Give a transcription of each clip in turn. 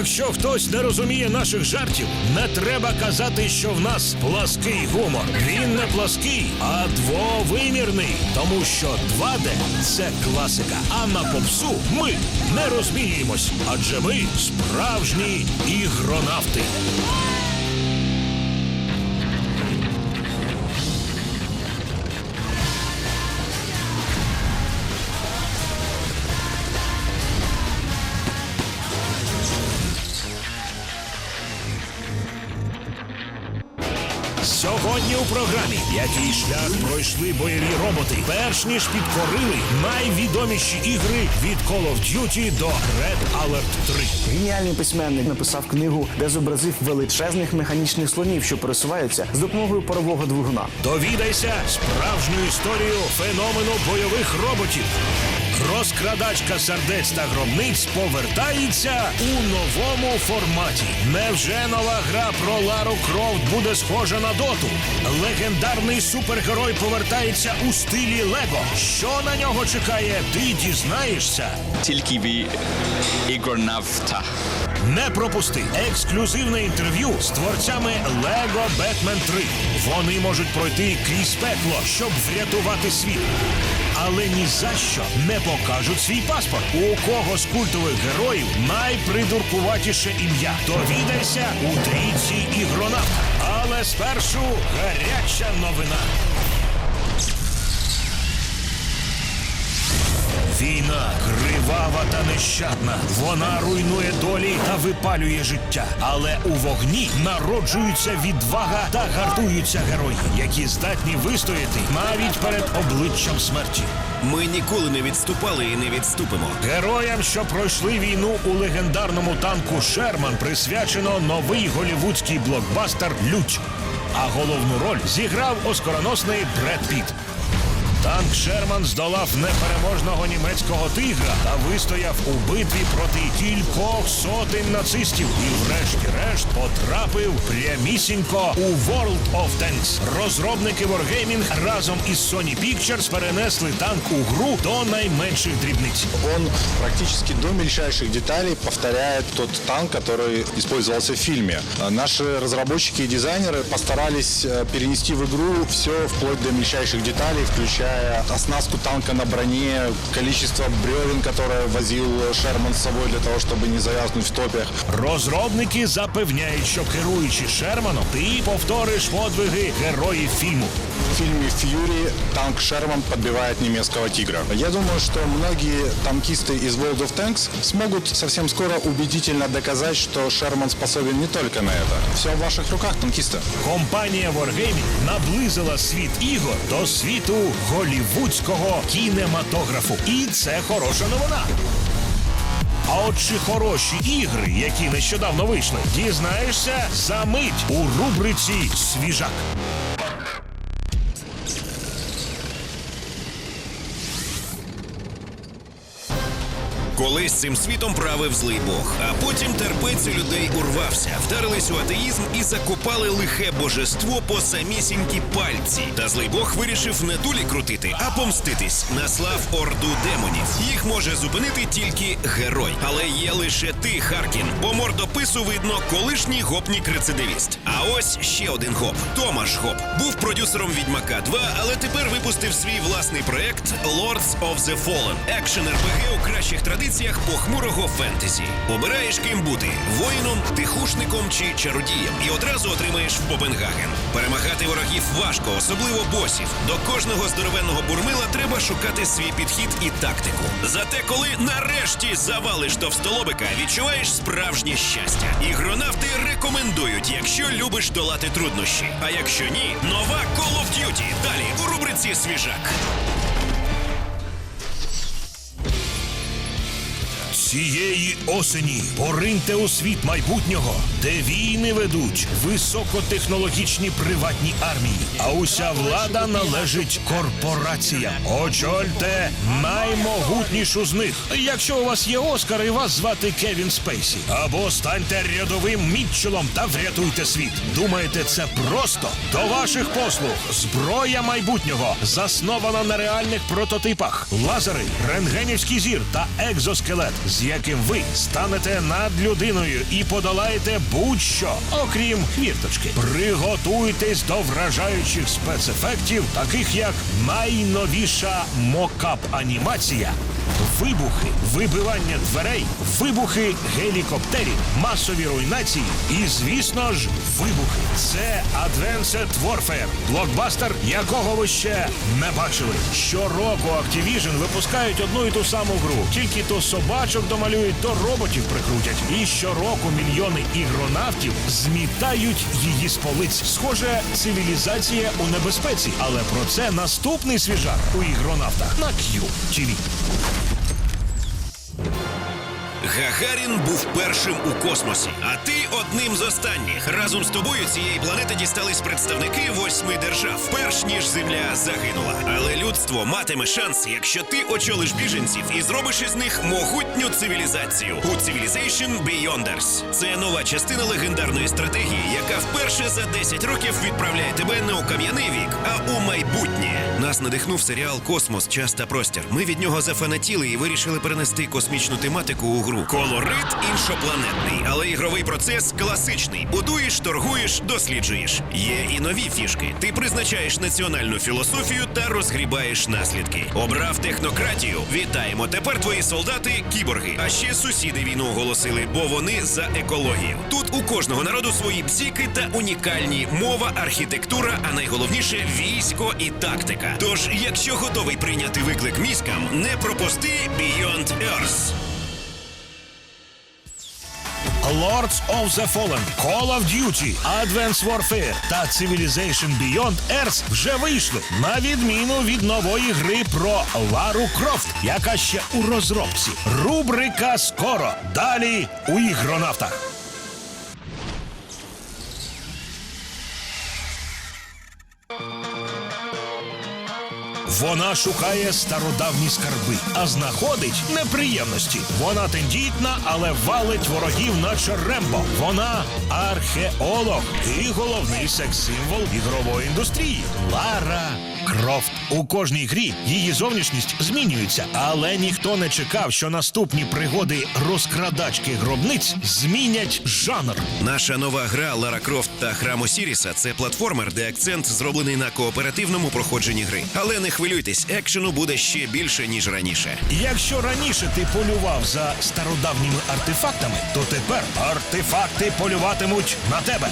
якщо хтось не розуміє наших жартів, не треба казати, що в нас плаский гумор. Він не плаский, а двовимірний. Тому що 2D – це класика. А на попсу ми не розміємось, адже ми справжні ігронавти. Програмі який шлях пройшли бойові роботи, перш ніж підкорили найвідоміші ігри від Call of Duty до Red Alert 3. Геніальний письменник написав книгу, де зобразив величезних механічних слонів, що пересуваються з допомогою парового двигуна. Довідайся справжню історію феномену бойових роботів. Розкрадачка сердець та гробниць повертається у новому форматі. Невже нова гра про Лару Крофт буде схожа на доту? Легендарний супергерой повертається у стилі Лего. Що на нього чекає? Ти дізнаєшся. тільки ви ігронавта. Не пропусти ексклюзивне інтерв'ю з творцями Lego Batman 3. Вони можуть пройти крізь пекло, щоб врятувати світ. Але ні за що не покажуть свій паспорт. У кого з культових героїв найпридуркуватіше ім'я. Довідайся у трійці ігронавта. Але спершу гаряча новина. Війна кривава та нещадна. Вона руйнує долі та випалює життя. Але у вогні народжуються відвага та гартуються герої, які здатні вистояти навіть перед обличчям смерті. Ми ніколи не відступали і не відступимо. Героям, що пройшли війну у легендарному танку Шерман, присвячено новий голівудський блокбастер Лють. А головну роль зіграв оскароносний Бред Піт. Танк Шерман здолав непереможного німецького тигра та вистояв у битві проти кількох сотень нацистів і, врешті-решт, потрапив прямісінько у World of Tanks. Розробники Wargaming разом із Sony Pictures перенесли танк у гру до найменших дрібниць. Он практически до мельчайших деталей повторяет тот танк, который использовался в фильме. А Наши разработчики и дизайнеры постарались э, перенести в игру все вплоть до мельчайших деталей, включая оснастку танка на броне, количество бревен, которое возил Шерман с собой для того, чтобы не завязнуть в топях. Розробники запевняють, що керуючи Шерманом, ти повториш подвиги героїв фільму. В фильме «Фьюри» танк Шерман подбивает немецкого «Тигра». Я думаю, что многие танкисты из World of Tanks смогут совсем скоро убедительно доказать, что Шерман способен не только на это. Все в ваших руках, танкисты. Компанія Wargaming наблизила світ ігор до світу Голівудського кінематографу. І це хороша новина. А от чи хороші ігри, які нещодавно вийшли, дізнаєшся за мить у рубриці Свіжак. Колись цим світом правив злий Бог, а потім терпець людей урвався, вдарились у атеїзм і закопали лихе божество по самісінькі пальці. Та злий Бог вирішив не дулі крутити, а помститись. Наслав орду демонів. Їх може зупинити тільки герой. Але є лише ти, Харкін, бо мордопису видно колишній гопнік-рецидивіст. А ось ще один гоп Томаш Гоп. Був продюсером Відьмака 2, але тепер випустив свій власний проект Lords of the Fallen. Екшен РПГ у кращих традиціях похмурого фентезі. Обираєш ким бути воїном, тихушником чи чародієм, і одразу отримаєш в Попенгаген. Перемагати ворогів важко, особливо босів. До кожного здоровенного бурмила треба шукати свій підхід і тактику. Зате, коли нарешті завалиш товстолобика, відчуваєш справжнє щастя. Ігронавти рекомендують, якщо любиш долати труднощі. А якщо ні, нова Call of Duty. Далі у рубриці Свіжак. Цієї осені пориньте у світ майбутнього, де війни ведуть високотехнологічні приватні армії, а уся влада належить корпораціям. Очольте наймогутнішу з них. Якщо у вас є Оскар і вас звати Кевін Спейсі, або станьте рядовим Мітчелом та врятуйте світ. Думаєте, це просто? До ваших послуг зброя майбутнього заснована на реальних прототипах, лазери, рентгенівський зір та екзоскелет яким ви станете над людиною і подолаєте будь-що, окрім хвірточки. Приготуйтесь до вражаючих спецефектів, таких як найновіша мокап-анімація. Вибухи, вибивання дверей, вибухи гелікоптерів, масові руйнації і, звісно ж, вибухи. Це Advanced Warfare, блокбастер, якого ви ще не бачили. Щороку Activision випускають одну і ту саму гру. Тільки то собачок домалюють, то роботів прикрутять. І щороку мільйони ігронавтів змітають її з полиць. Схоже, цивілізація у небезпеці. Але про це наступний свіжак у ігронавтах на Q-TV. Гагарін був першим у космосі, а ти одним з останніх. Разом з тобою цієї планети дістались представники восьми держав, перш ніж Земля загинула. Але людство матиме шанс, якщо ти очолиш біженців і зробиш із них могутню цивілізацію. У Civilization Beyonders. Це нова частина легендарної стратегії, яка вперше за 10 років відправляє тебе не у кам'яний вік, а у майбутнє. Нас надихнув серіал Космос, час та простір. Ми від нього зафанатіли і вирішили перенести космічну тематику у гру. Колорит іншопланетний, але ігровий процес класичний. Будуєш, торгуєш, досліджуєш. Є і нові фішки. Ти призначаєш національну філософію та розгрібаєш наслідки. Обрав технократію. Вітаємо! Тепер твої солдати кіборги. А ще сусіди війну оголосили, бо вони за екологію. Тут у кожного народу свої псіки та унікальні мова, архітектура, а найголовніше військо і тактика. Тож, якщо готовий прийняти виклик міськам, не пропусти Beyond Earth. Lords of the Fallen, Call of Duty, Advanced Warfare та Civilization Beyond Earth вже вийшли на відміну від нової гри про Лару Крофт, яка ще у розробці. Рубрика скоро. Далі у ігронавтах. Вона шукає стародавні скарби, а знаходить неприємності. Вона тендітна, але валить ворогів, наче Рембо. Вона археолог і головний секс-символ ігрової індустрії. Лара Крофт. У кожній грі її зовнішність змінюється, але ніхто не чекав, що наступні пригоди розкрадачки гробниць змінять жанр. Наша нова гра Лара Крофт та Храм Осіріса це платформер, де акцент зроблений на кооперативному проходженні гри. Але не хвилюйтесь, екшену буде ще більше ніж раніше. Якщо раніше ти полював за стародавніми артефактами, то тепер артефакти полюватимуть на тебе.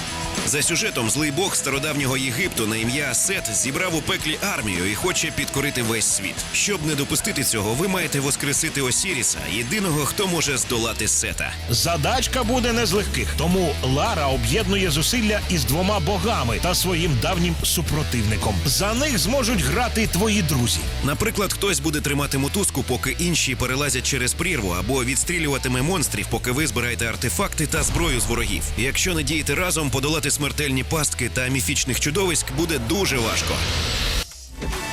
За сюжетом злий бог стародавнього Єгипту на ім'я Сет зібрав у пеклі армію і хоче підкорити весь світ. Щоб не допустити цього, ви маєте воскресити Осіріса, єдиного, хто може здолати Сета. Задачка буде не з легких, тому Лара об'єднує зусилля із двома богами та своїм давнім супротивником. За них зможуть грати твої друзі. Наприклад, хтось буде тримати мотузку, поки інші перелазять через прірву, або відстрілюватиме монстрів, поки ви збираєте артефакти та зброю з ворогів. Якщо не діяти разом, подолати смертельні пастки та міфічних чудовиськ буде дуже важко.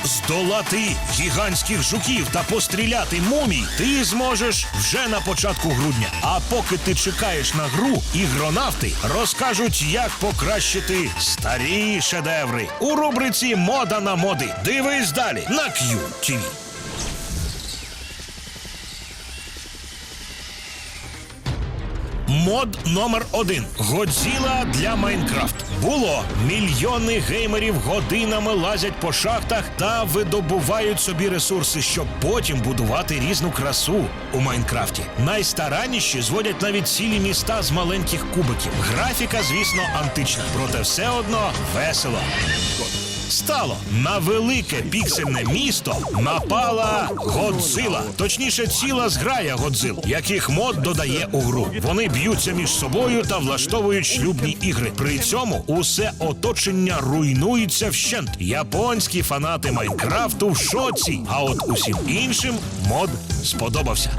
Здолати гігантських жуків та постріляти мумій ти зможеш вже на початку грудня. А поки ти чекаєш на гру, ігронавти розкажуть, як покращити старі шедеври у рубриці Мода на моди. Дивись далі на Q-TV. Мод номер один Годзіла для Майнкрафт. Було мільйони геймерів годинами лазять по шахтах та видобувають собі ресурси, щоб потім будувати різну красу у Майнкрафті. Найстаранніші зводять навіть цілі міста з маленьких кубиків. Графіка, звісно, антична, проте все одно весело. Стало на велике піксельне місто напала Годзила. Точніше, ціла зграя Годзил, яких мод додає у гру. Вони б'ються між собою та влаштовують шлюбні ігри. При цьому усе оточення руйнується вщент. Японські фанати Майнкрафту в шоці. А от усім іншим мод сподобався.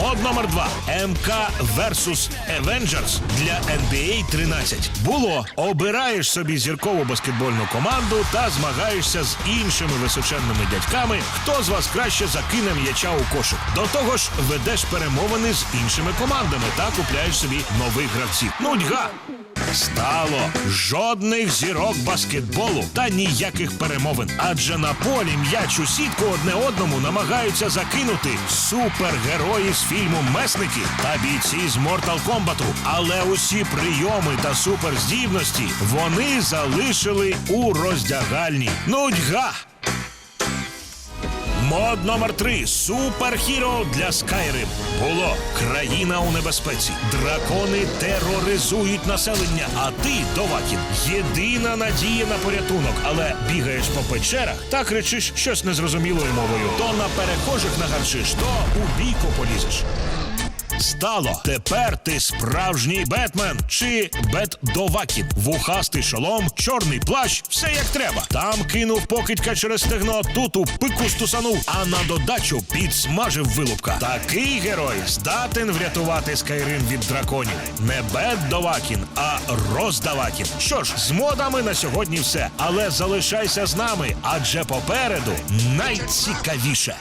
Мод номер 2 МК Versus Avengers для NBA 13. Було обираєш собі зіркову баскетбольну команду та змагаєшся з іншими височенними дядьками, хто з вас краще закине м'яча у кошик. До того ж, ведеш перемовини з іншими командами та купляєш собі нових гравців. Нудьга! Стало жодних зірок баскетболу та ніяких перемовин. Адже на полі м'яч у сітку одне одному намагаються закинути супергерої з фільму Месники та бійці з Mortal Kombat. Але усі прийоми та суперздібності вони залишили у роздягальні. Нудьга! Мод номер три суперхіро для Skyrim. Було країна у небезпеці. Дракони тероризують населення. А ти, Довакін, єдина надія на порятунок. Але бігаєш по печерах та кричиш щось незрозумілою мовою. То на перехожих нагарчиш, то у бійку полізеш. Стало тепер ти справжній Бетмен чи Бет-Довакін. Вухастий шолом, чорний плащ, все як треба. Там кинув покидька через стегно, тут у пику стусанув, а на додачу підсмажив вилупка. Такий герой здатен врятувати Скайрим від драконів. Не Бет-Довакін, а Роздавакін. Що ж, з модами на сьогодні все. Але залишайся з нами, адже попереду найцікавіше.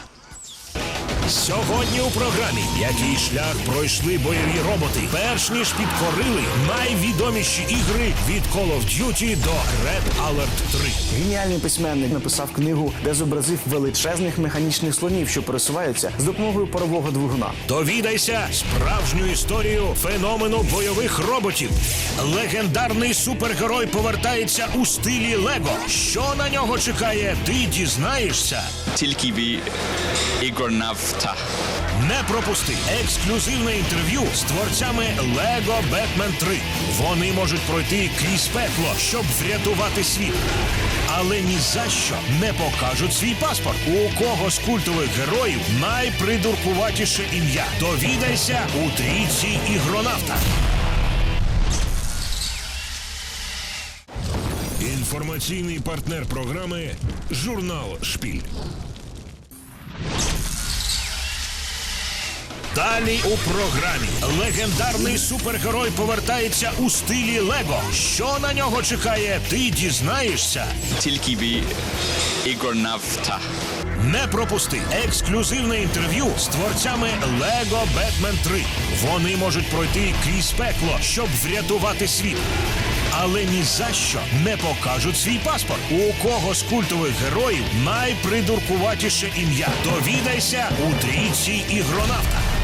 Сьогодні у програмі який шлях пройшли бойові роботи, перш ніж підкорили найвідоміші ігри від Call of Duty до Red Alert 3. Геніальний письменник написав книгу, де зобразив величезних механічних слонів, що пересуваються з допомогою парового двигуна. Довідайся справжню історію феномену бойових роботів. Легендарний супергерой повертається у стилі Лего. Що на нього чекає, ти дізнаєшся. Тільки ви Ігор Навта. Не пропусти ексклюзивне інтерв'ю з творцями Lego Batman 3. Вони можуть пройти крізь пекло, щоб врятувати світ. Але ні за що не покажуть свій паспорт. У кого з культових героїв найпридуркуватіше ім'я. Довідайся у трійці ігронавта. Інформаційний партнер програми Журнал Шпіль. Далі у програмі легендарний супергерой повертається у стилі Лего. Що на нього чекає, ти дізнаєшся. Тільки ви Ігор Навта. Не пропусти ексклюзивне інтерв'ю з творцями Lego Batman 3. Вони можуть пройти крізь пекло, щоб врятувати світ. Але ні за що не покажуть свій паспорт. У кого з культових героїв найпридуркуватіше ім'я. Довідайся у трійці ігронавта.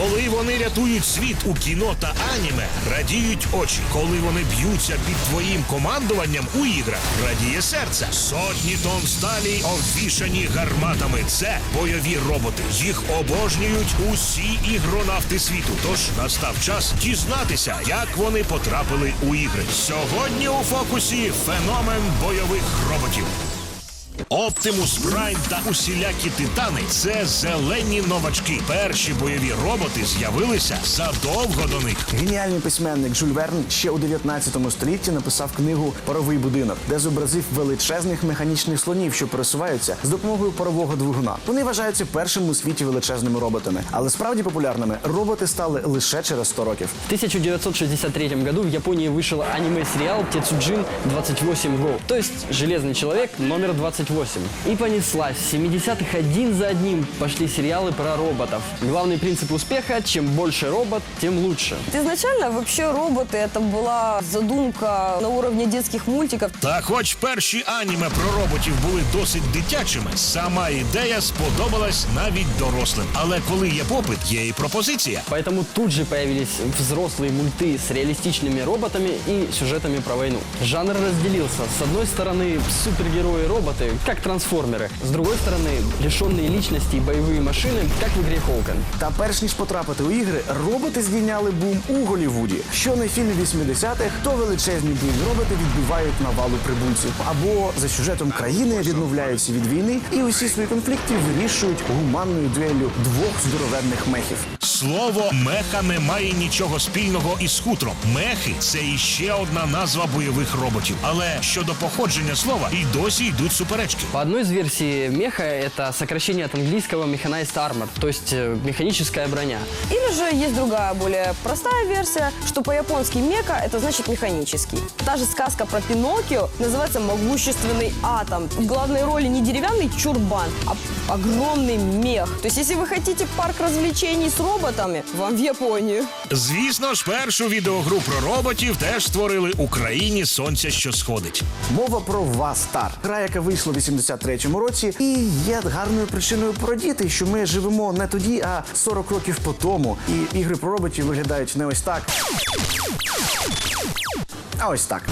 Коли вони рятують світ у кіно та аніме, радіють очі. Коли вони б'ються під твоїм командуванням у іграх, радіє серце. Сотні тонн сталі обвішані гарматами. Це бойові роботи. Їх обожнюють усі ігронавти світу. Tож настав час дізнатися, як вони потрапили у ігри. Сьогодні у фокусі феномен бойових роботів. Оптимус Прайм та усілякі титани це зелені новачки. Перші бойові роботи з'явилися задовго до них. Геніальний письменник Жюль Верн ще у 19 столітті написав книгу Паровий будинок, де зобразив величезних механічних слонів, що пересуваються з допомогою парового двигуна. Вони вважаються першими у світі величезними роботами, але справді популярними роботи стали лише через 100 років. В 1963 году в Японии вышел аниме-сериал «Тецуджин 28 Go», то есть «Железный человек номер 28». И понеслась. В 70-х один за одним пошли сериалы про роботов. Главный принцип успеха – чем больше робот, тем лучше. Изначально вообще роботы это была задумка на уровне детских мультиков. Та хоч перші аніме про роботів були досить дитячими, сама ідея сподобалась навіть дорослим. Але коли є попит, є і пропозиція. Поэтому тут же появились взрослые мульты с реалистичными роботами и сюжетами про войну. Жанр разделился. С одной стороны, супергерои-роботы, как трансформеры. С другой стороны, лишенные личности и боевые машины, как в игре Холкан. Та перш ніж потрапити у ігри, роботи здійняли бум у Голівуді. Що не фільм 80-х, то величезні бойові роботи відбивають навалу прибульців. Або за сюжетом країни відмовляються від війни і усі свої конфлікти вирішують гуманною дуеллю двох здоровенних мехів. Слово меха не має нічого спільного із хутром. Мехи це іще одна назва бойових роботів. Але щодо походження слова і досі йдуть суперечки. суперечки. По одной из версий меха это сокращение от английского mechanized armor, то есть э, механическая броня. Или же есть другая, более простая версия, что по-японски мека это значит механический. Та же сказка про Пиноккио называется «Могущественный атом». В главной роли не деревянный чурбан, а огромный мех. То есть если вы хотите парк развлечений с роботами, вам в Японию. Звісно ж, першу відеогру про роботів теж створили Україні сонця, що сходить. Мова про Вастар, гра, яка вийшла в 83-му році, і є гарною причиною порадіти, що ми живемо не тоді, а 40 років по тому. І ігри про роботів виглядають не ось так. А ось так.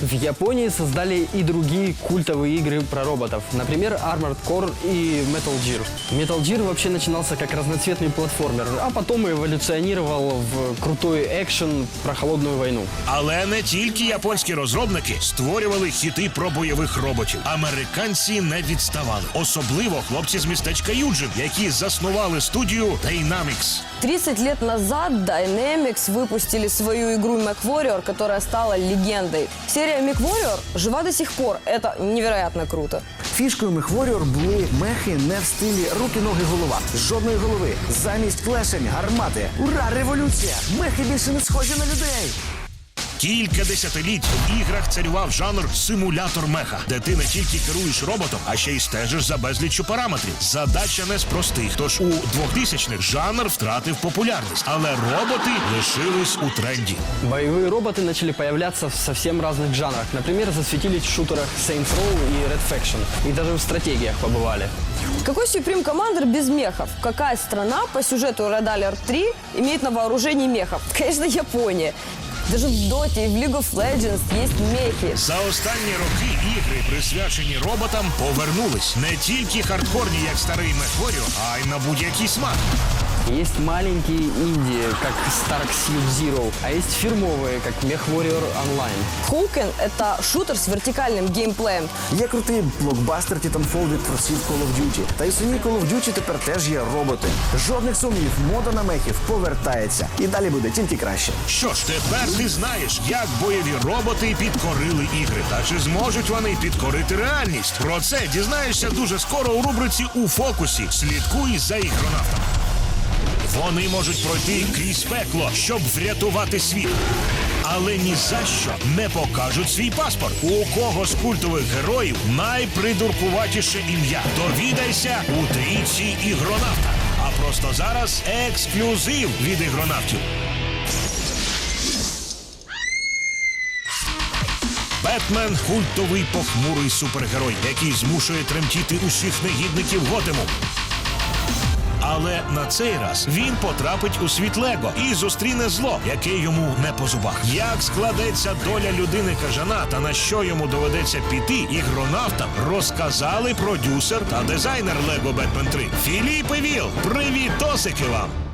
В Японии создали и другие культовые игры про роботов. Например, Armored Core и Metal Gear. Metal Gear вообще начинался как разноцветный платформер, а потом эволюционировал в крутой экшен про холодную войну. Але не тільки японські розробники створювали хіти про бойових роботів. Американці не відставали. Особливо хлопці з містечка Юджин, які заснували студію Dynamics. 30 лет назад Dynamics выпустили свою игру MechWarrior, которая стала легендой. Серия MechWarrior жива до сих пор. Это невероятно круто. Фішкою Мехворіор були мехи не в стилі руки, ноги, голова. Жодної голови. Замість клешень, гармати. Ура, революція! Мехи більше не схожі на людей. Кілька десятиліть в іграх царював жанр симулятор меха, де ти не тільки керуєш роботом, а ще й стежиш за безліччю параметрів. Задача не з простих. Тож у 2000-х жанр втратив популярність, але роботи лишились у тренді. Боевые роботы начали появляться в совсем разных жанрах. Например, засветились в шутерах Saints Row и Red Faction. И даже в стратегиях побывали. Какой Supreme Commander без мехов? Какая страна по сюжету Red Alert 3 имеет на вооружении мехов? Конечно, Япония. Даже в Доте и в League of Legends есть мехи. За останні роки ігри, присвячені роботам, повернулись не тільки хардкорні, як старий Мехворіо, а й на будь-який смак. Есть маленькие инди, как Stark Shield Zero, а есть фирмовые, как MechWarrior Online. Хоукен — это шутер с вертикальным геймплеем. Є крутий блокбастер Titanfall від творців Call of Duty. Та й у самій Call of Duty тепер теж є роботи. Жодних сумнівів, мода на мехів повертається. І далі буде тільки краще. Що ж, тепер ти знаєш, як бойові роботи підкорили ігри. Та чи зможуть вони підкорити реальність? Про це дізнаєшся дуже скоро у рубриці у фокусі. Слідкуй за ігронавтами. Вони можуть пройти крізь пекло, щоб врятувати світ. Але ні за що не покажуть свій паспорт. У кого з культових героїв найпридуркуватіше ім'я? Довідайся у трійці ігронавта. А просто зараз ексклюзив від ігронавтів. Бетмен культовий похмурий супергерой, який змушує тремтіти усіх негідників Готему. Але на цей раз він потрапить у світ Лего і зустріне зло, яке йому не по зубах. Як складеться доля людини кажана та на що йому доведеться піти, ігронавтам розказали продюсер та дизайнер Лего Бетмен 3 Філіп Віл. Привітосики вам!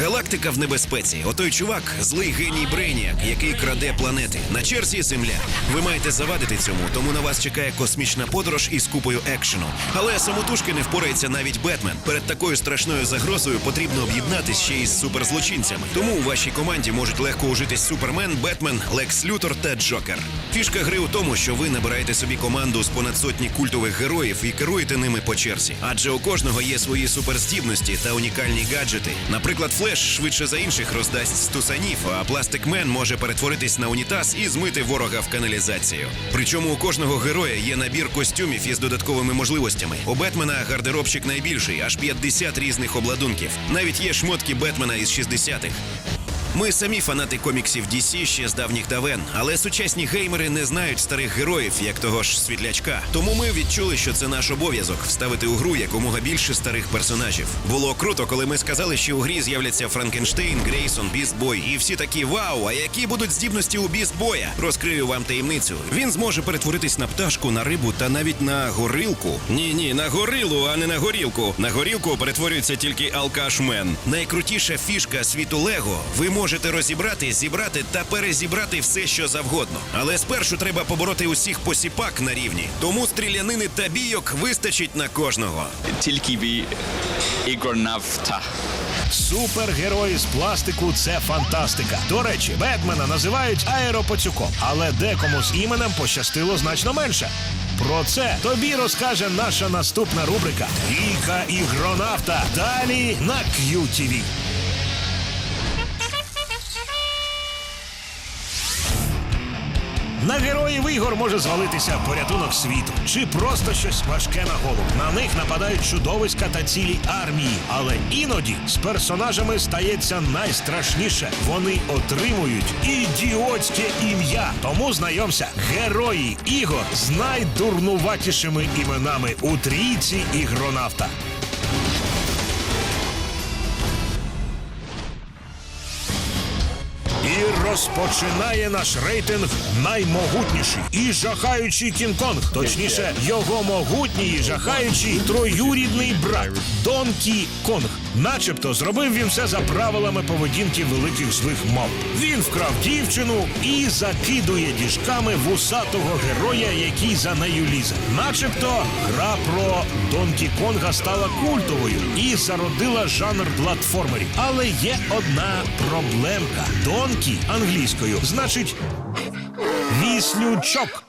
Галактика в небезпеці. Отой чувак злий геній Брейніак, який краде планети. На черзі земля. Ви маєте завадити цьому, тому на вас чекає космічна подорож із купою екшену. Але самотужки не впорається навіть Бетмен. Перед такою страшною загрозою потрібно об'єднатись ще із суперзлочинцями. Тому у вашій команді можуть легко ужитись Супермен, Бетмен, Лекс Лютор та Джокер. Фішка гри у тому, що ви набираєте собі команду з понад сотні культових героїв і керуєте ними по черзі. Адже у кожного є свої суперздібності та унікальні гаджети. Наприклад, Флеш швидше за інших роздасть стусанів, а пластикмен може перетворитись на унітаз і змити ворога в каналізацію. Причому у кожного героя є набір костюмів із додатковими можливостями. У Бетмена гардеробщик найбільший, аж 50 різних обладунків. Навіть є шмотки Бетмена із 60-х. Ми самі фанати коміксів DC ще з давніх давен, але сучасні геймери не знають старих героїв, як того ж світлячка. Тому ми відчули, що це наш обов'язок вставити у гру якомога більше старих персонажів. Було круто, коли ми сказали, що у грі з'являться Франкенштейн, Грейсон, Бістбой, і всі такі вау. А які будуть здібності у Бістбоя? Розкрию вам таємницю. Він зможе перетворитись на пташку, на рибу та навіть на горилку. Ні, ні, на горилу, а не на горілку. На горілку перетворюється тільки алкашмен. Найкрутіша фішка світу Лего. Ви можете розібрати, зібрати та перезібрати все, що завгодно. Але спершу треба побороти усіх посіпак на рівні. Тому стрілянини та бійок вистачить на кожного. Тільки ви ігронавта. Супергерої з пластику це фантастика. До речі, Бетмена називають аеропацюком, але декому з іменем пощастило значно менше. Про це тобі розкаже наша наступна рубрика Віка ігронавта. Далі на QTV. На героїв ігор може звалитися порятунок світу чи просто щось важке на голову. На них нападають чудовиська та цілі армії. Але іноді з персонажами стається найстрашніше. Вони отримують ідіотське ім'я. Тому знайомся, герої ігор з найдурнуватішими іменами у трійці ігронавта. Розпочинає наш рейтинг наймогутніший і жахаючий Кінг-Конг. Точніше, його могутній і жахаючий троюрідний брат Донкі Конг. Начебто зробив він все за правилами поведінки великих злих мав. Він вкрав дівчину і закидує діжками вусатого героя, який за нею лізе. Начебто гра про Донкі Конга стала культовою і зародила жанр платформерів. Але є одна проблемка. Донкі англійською значить віслючок.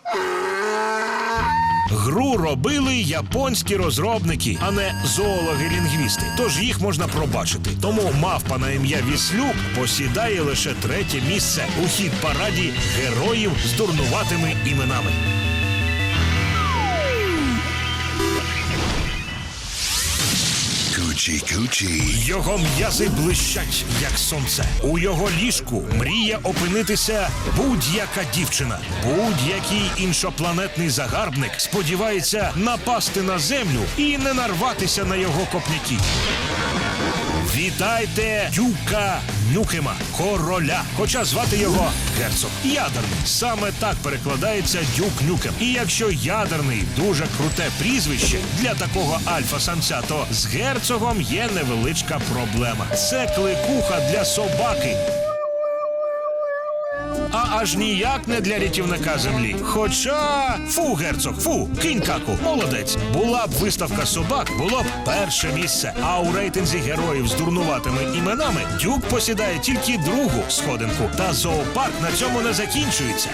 Гру робили японські розробники, а не зоологи-лінгвісти. Тож їх можна пробачити. Тому мавпа на ім'я Віслюк посідає лише третє місце у хід параді героїв з дурнуватими іменами. Його м'язи блищать, як сонце. У його ліжку мріє опинитися будь-яка дівчина. Будь-який іншопланетний загарбник сподівається напасти на землю і не нарватися на його копняки. Вітайте Дюка Нюкема, короля. Хоча звати його герцог. Ядерний. Саме так перекладається Дюк Нюкем. І якщо ядерний дуже круте прізвище для такого альфа-самця, то з герцогом є невеличка проблема. Це кликуха для собаки. А аж ніяк не для рятівника землі. Хоча фу, герцог, фу, кінь каку, молодець. Була б виставка собак, було б перше місце. А у рейтинзі героїв з дурнуватими іменами Дюк посідає тільки другу сходинку. Та зоопарк на цьому не закінчується.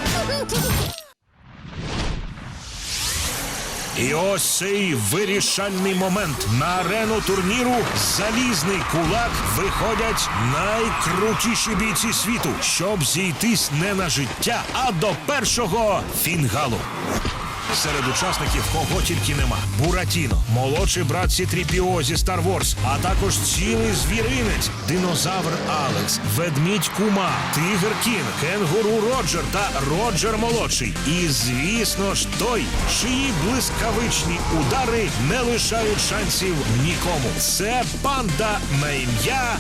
І ось цей вирішальний момент на арену турніру залізний кулак виходять найкрутіші бійці світу, щоб зійтись не на життя, а до першого фінгалу. Серед учасників кого тільки нема: Буратіно, молодший брат Сітріпіо зі Star Wars, а також цілий звіринець, динозавр Алекс, ведмідь Кума, Тигр Кін, Кенгуру Роджер та Роджер молодший. І звісно ж той, чиї блискавичні удари не лишають шансів нікому. Це панда на ім'я.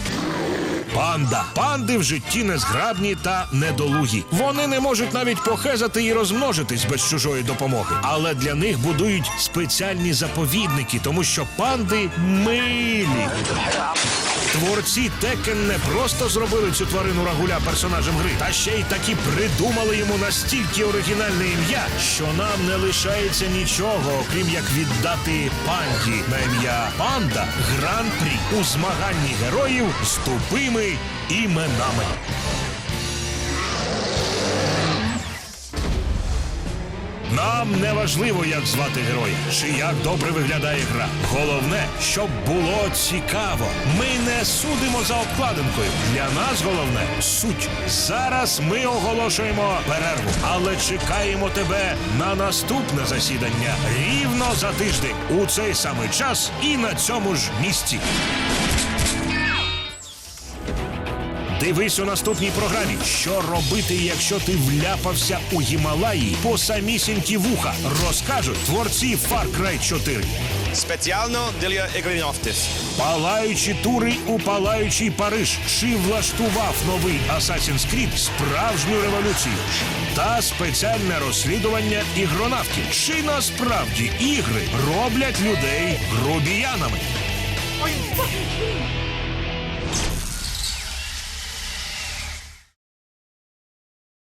Панда. Панди в житті незграбні та недолугі. Вони не можуть навіть похезати і розмножитись без чужої допомоги. Але для них будують спеціальні заповідники, тому що панди милі. Творці Текен не просто зробили цю тварину рагуля персонажем гри, та ще й таки придумали йому настільки оригінальне ім'я, що нам не лишається нічого, окрім як віддати панді на ім'я Панда гран-прі у змаганні героїв з тупими іменами. Нам не важливо, як звати героя, чи як добре виглядає гра. Головне, щоб було цікаво. Ми не судимо за обкладинкою. Для нас головне суть. Зараз ми оголошуємо перерву, але чекаємо тебе на наступне засідання рівно за тиждень у цей самий час і на цьому ж місці. Дивись у наступній програмі, що робити, якщо ти вляпався у Гімалаї по самісінькі вуха, розкажуть творці Far Cry 4. Спеціально для ігринавтів. Палаючі тури у палаючий Париж. Чи влаштував новий Assassin's Creed справжню революцію? Та спеціальне розслідування ігронавтів. Чи насправді ігри роблять людей грубіянами?